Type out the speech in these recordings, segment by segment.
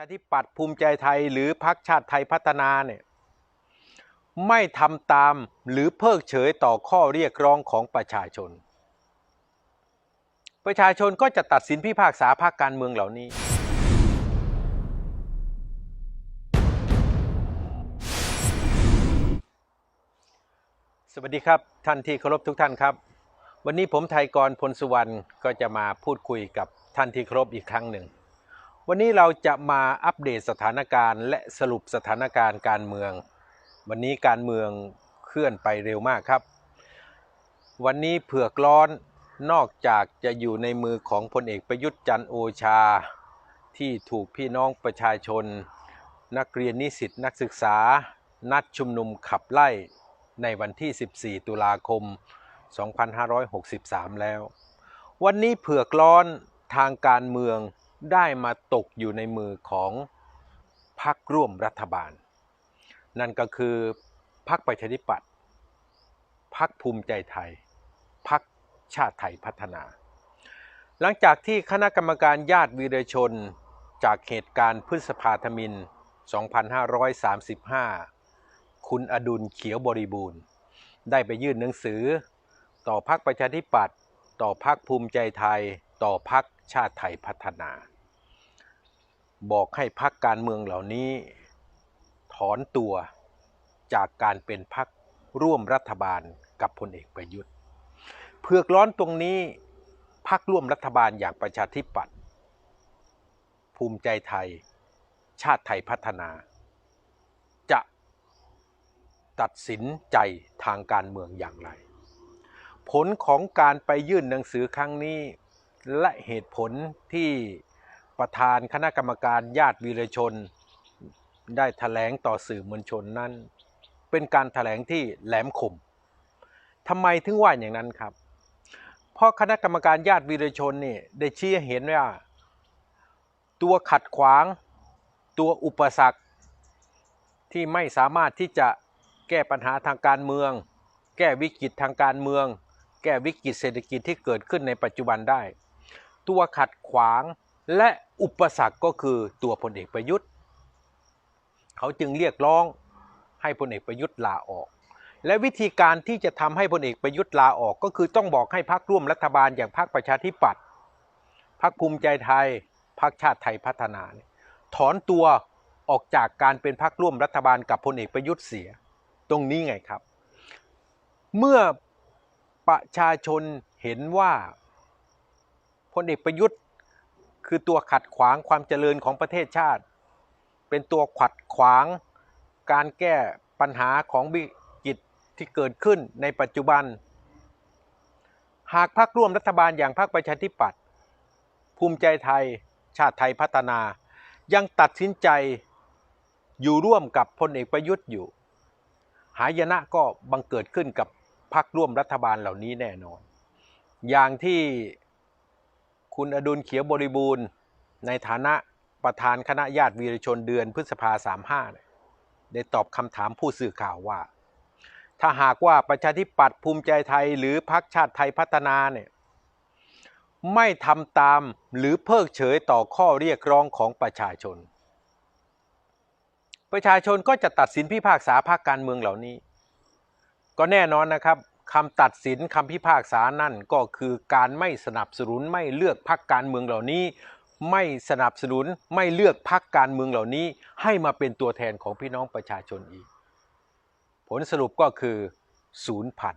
ชาธิปัตย์ภูมิใจไทยหรือพรรคชาติไทยพัฒนาเนี่ยไม่ทำตามหรือเพิกเฉยต่อข้อเรียกร้องของประชาชน ประชาชนก็จะตัดสินพิพากษาภาคการเมืองเหล่านี้ สวัสดีครับท่านที่เคารพทุกท่านครับ วันนี้ผมไทยกรพลสุวรรณก็จะมาพูดคุยกับท่านที่เคารพอีกครั้งหนึ่ง วันนี้เราจะมาอัปเดตสถานการณ์ และสรุปสถานการณ์การเมือง วันนี้การเมืองเคลื่อนไปเร็วมากครับ วันนี้เผือกร้อนนอกจากจะอยู่ในมือของพลเอกประยุทธ์จันโอชา ที่ถูกพี่น้องประชาชน นักเรียนนิสิตนักศึกษา นัดชุมนุมขับไล่ในวันที่ 14 ตุลาคม 2563 แล้ว วันนี้เผือกร้อนทางการเมือง ได้มาตกอยู่ในมือของพรรคร่วมรัฐบาล นั่นก็คือพรรคประชาธิปัตย์พรรคภูมิใจไทยพรรคชาติไทยพัฒนา หลังจากที่คณะกรรมการญาติวีรชนจากเหตุการณ์พฤษภาธมิน 2535 คุณอดุลเขียวบริบูรณ์ ได้ไปยื่นหนังสือ ต่อพรรคประชาธิปัตย์ต่อพรรคภูมิใจไทย ต่อพรรค ชาติไทยพัฒนา บอกให้พรรคการเมืองเหล่านี้ ถอนตัวจากการเป็นพรรคร่วมรัฐบาลกับพลเอกประยุทธ์ เผือกร้อนตรงนี้พรรคร่วมรัฐบาลอย่างประชาธิปัตย์ภูมิใจไทย ชาติไทยพัฒนา จะตัดสินใจทางการเมืองอย่างไร ผลของการไปยื่นหนังสือครั้งนี้ และเหตุผลที่ประธานคณะกรรมการญาติวีรชน ได้แถลงต่อสื่อมวลชนนั้น เป็นการแถลงที่แหลมคมทำไมถึงว่าอย่างนั้นครับ เพราะคณะกรรมการญาติวีรชนนี่ได้ชี้เห็นว่า ตัวขัดขวาง ตัวอุปสรรค ที่ไม่สามารถที่จะแก้ปัญหาทางการเมือง แก้วิกฤตทางการเมือง แก้วิกฤตเศรษฐกิจที่เกิดขึ้นในปัจจุบันได้ ตัวขัดขวาง และอุปสรรคก็คือตัวพลเอกประยุทธ์ เขาจึงเรียกร้องให้พลเอกประยุทธ์ลาออก และวิธีการที่จะทำให้พลเอกประยุทธ์ลาออกก็คือต้องบอกให้พรรคร่วมรัฐบาลอย่างพรรคประชาธิปัตย์พรรคภูมิใจไทยพรรคชาติไทยพัฒนา ถอนตัวออกจากการเป็นพรรคร่วมรัฐบาลกับพลเอกประยุทธ์เสีย ตรงนี้ไงครับ เมื่อประชาชนเห็นว่า พลเอกประยุทธ์ คือตัวขัดขวางความเจริญของประเทศชาติ เป็นตัวขัดขวางการแก้ปัญหาของวิกฤตที่เกิดขึ้นในปัจจุบัน หากพรรคร่วมรัฐบาลอย่างพรรคประชาธิปัตย์ภูมิใจไทย ชาติไทยพัฒนา ยังตัดสินใจอยู่ร่วมกับพลเอกประยุทธ์อยู่ หายนะก็บังเกิดขึ้นกับพรรคร่วมรัฐบาลเหล่านี้แน่นอน อย่างที่ คุณอดุลเขียวบริบูรณ์ ในฐานะประธานคณะญาติวีรชนเดือนพฤษภาสามห้าได้ตอบคำถามผู้สื่อข่าวว่า ถ้าหากว่าประชาธิปัตย์ภูมิใจไทยหรือพรรคชาติไทยพัฒนาเนี่ยไม่ทำตามหรือเพิกเฉยต่อข้อเรียกร้องของประชาชน ประชาชนก็จะตัดสินพิพากษาภาคการเมืองเหล่านี้ ก็แน่นอนนะครับ คำตัดสินคำพิพากษานั่นก็คือการไม่สนับสนุนไม่เลือกพรรคการเมืองเหล่านี้ ไม่สนับสนุนไม่เลือกพรรคการเมืองเหล่านี้ ให้มาเป็นตัวแทนของพี่น้องประชาชนอีก ผลสรุปก็คือศูนย์พัน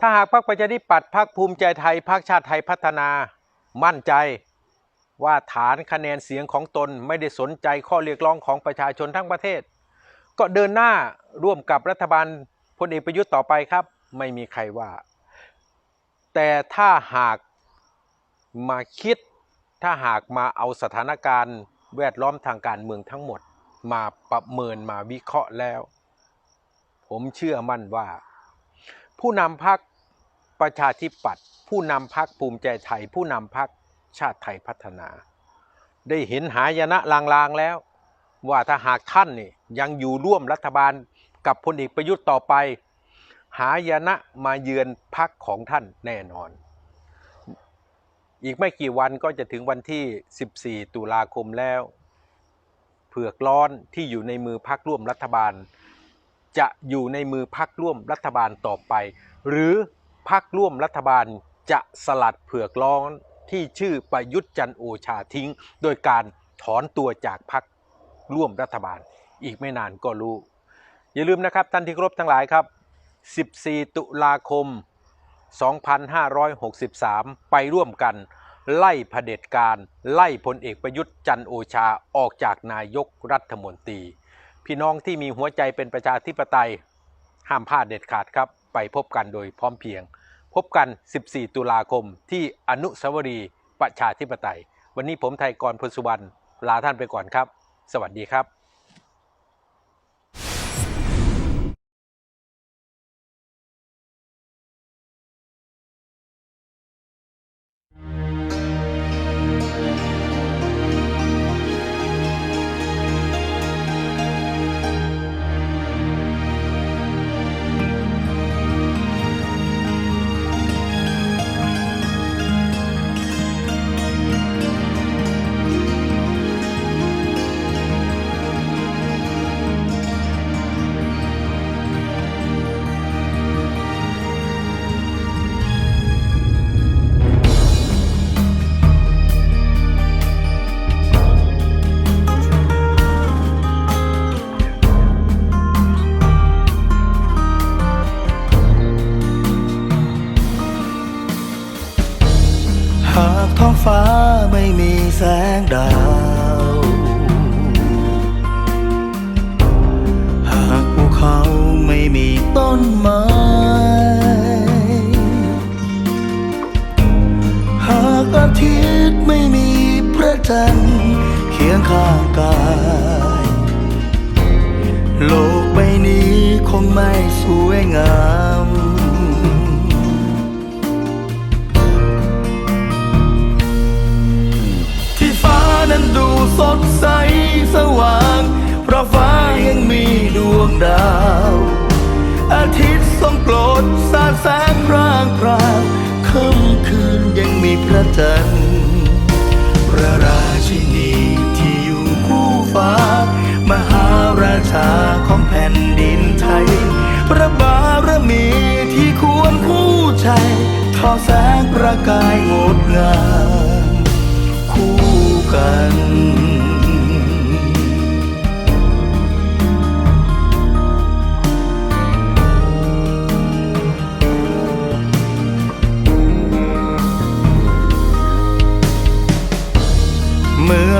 ถ้าหากพรรคประชาธิปัตย์พรรคภูมิใจไทยพรรคชาติไทยพัฒนามั่นใจว่าฐานคะแนนเสียงของตนไม่ได้สนใจข้อเรียกร้องของประชาชนทั้งประเทศ ก็เดินหน้าร่วมกับรัฐบาลพลเอกประยุทธ์ต่อไปครับ ไม่มีใครว่า แต่ถ้าหากมาคิด ถ้าหากมาเอาสถานการณ์แวดล้อมทางการเมืองทั้งหมด มาประเมินมาวิเคราะห์แล้ว ผมเชื่อมั่นว่า ผู้นำพรรคประชาธิปัตย์ผู้นำพรรคภูมิใจไทย ผู้นำพรรคชาติไทยพัฒนา ได้เห็นหายนะลางๆแล้ว ว่าถ้าหากท่านนี่ยังอยู่ร่วมรัฐบาลกับพลเอกประยุทธ์ต่อไป หายนะมาเยือนพักของท่านแน่นอน อีกไม่กี่วันก็จะถึงวันที่ 14 ตุลาคมแล้ว เผือกร้อนที่อยู่ในมือพักร่วมรัฐบาล จะอยู่ในมือพักร่วมรัฐบาลต่อไป หรือพักร่วมรัฐบาลจะสลัดเผือกร้อนที่ชื่อประยุทธ์จันโอชาทิ้ง โดยการถอนตัวจากพักร่วมรัฐบาล อีกไม่นานก็รู้ อย่าลืมนะครับท่านที่ครพทั้งหลายครับ 14 ตุลาคม 2563 ไปร่วมกัน ไล่เผด็จการ ไล่พลเอกประยุทธ์จันโอชาออกจากนายกรัฐมนตรี พี่น้องที่มีหัวใจเป็นประชาธิปไตย ห้ามพลาดเด็ดขาดครับ ไปพบกันโดยพร้อมเพียง พบกัน 14 ตุลาคมที่อนุสาวรีย์ประชาธิปไตย วันนี้ผมไทยกรพลสุวรรณลาท่านไปก่อนครับ สวัสดีครับากท้องฟ้าไม่มีแสงดาว หากภูเขาไม่มีต้นไม้ หากอาทิตย์ไม่มีพระจันทร์เคียงข้างกาย โลกใบนี้คงไม่สวยงาม สดใสสว่าง เพราะฟ้ายังมีดวงดาว อาทิตย์ส่องโปรดสาดแสงพร่างพรางค่ำคืนยังมีพระจันทร์พระราชินีที่อยู่คู่ฟ้า มหาราชาของแผ่นดินไทย พระบารมีที่ควรคู่ใจทอแสงประกายงดงามคู่กัน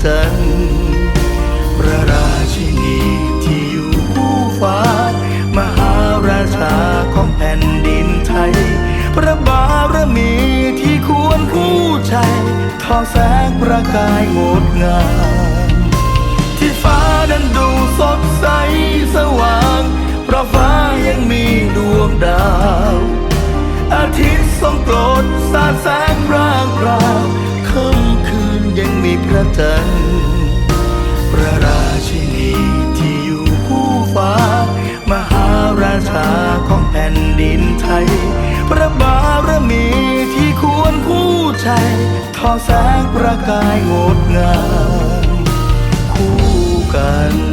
มีพระจันทร์พระราชินีที่อยู่คู่ฟ้ามหาราชาของแผ่นดินไทย พระบารมีที่ควรคู่ใจทอแสงประกายงดงาม ที่ฟ้านั้นดูสดใสสว่าง เพราะฟ้ายังมีดวงดาว อาทิตย์ส่องโปรด ชาของแผ่นดินไทย พระบารมีที่ควรผู้ชัยทอแสงประกายงดงามคู่กัน